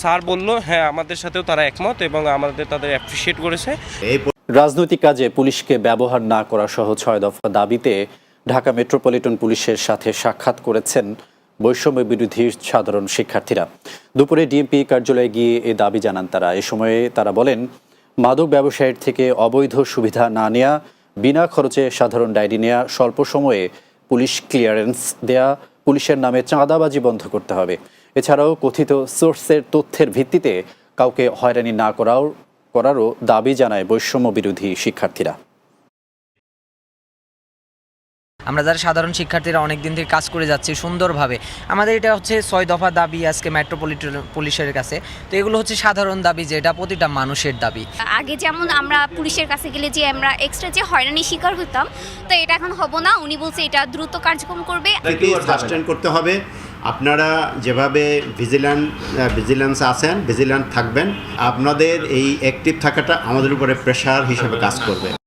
Sir বলল হ্যাঁ আমাদের সাথেও তারা একমত এবং আমাদের তাদের অ্যাপ্রিসিয়েট করেছে। এই রাজনৈতিক কাজে পুলিশকে ব্যবহার না করা সহ ছয় দফা দাবিতে ঢাকা মেট্রোপলিটন পুলিশের সাথে সাক্ষাৎ করেছেন বৈষম্য বিরোধী সাধারণ শিক্ষার্থীরা। দুপুরে ডিএমপি কার্যালয়ে গিয়ে এ দাবি জানান তারা। এ সময়ে তারা বলেন মাদক ব্যবসায়ীর থেকে অবৈধ সুবিধা না নেয়া বিনা খরচে সাধারণ ডায়েরি নেয়া স্বল্প সময়ে পুলিশ ক্লিয়ারেন্স দেয়া পুলিশের নামে চাঁদাবাজি বন্ধ করতে হবে। এছাড়াও কথিত সোর্সের তথ্যের ভিত্তিতে কাউকে হয়রানি না করাও করারও দাবি জানায় বৈষম্য বিরোধী শিক্ষার্থীরা। আমরা যারা সাধারণ শিক্ষার্থীরা অনেক দিন থেকে কাজ করে যাচ্ছি সুন্দরভাবে। আমাদের এটা হচ্ছে ছয় দফা দাবি আজকে মেট্রোপলিটন পুলিশের কাছে। তো এগুলো হচ্ছে সাধারণ দাবি যেটা প্রতিটা মানুষের দাবি। আগে যেমন আমরা পুলিশের কাছে গেলে যে আমরা এক্সট্রা যে হয়রানি শিকার হতাম তো এটা এখন হব না। উনি বলছে এটা দ্রুত কার্যক্রম করবে। সাস্টেন করতে হবে। আপনারা যেভাবে ভিজিল্যান্ট ভিজিল্যান্স আছেন ভিজিল্যান্ট থাকবেন আপনাদের এই অ্যাক্টিভ থাকাটা আমাদের উপরে প্রেশার হিসেবে কাজ করবে।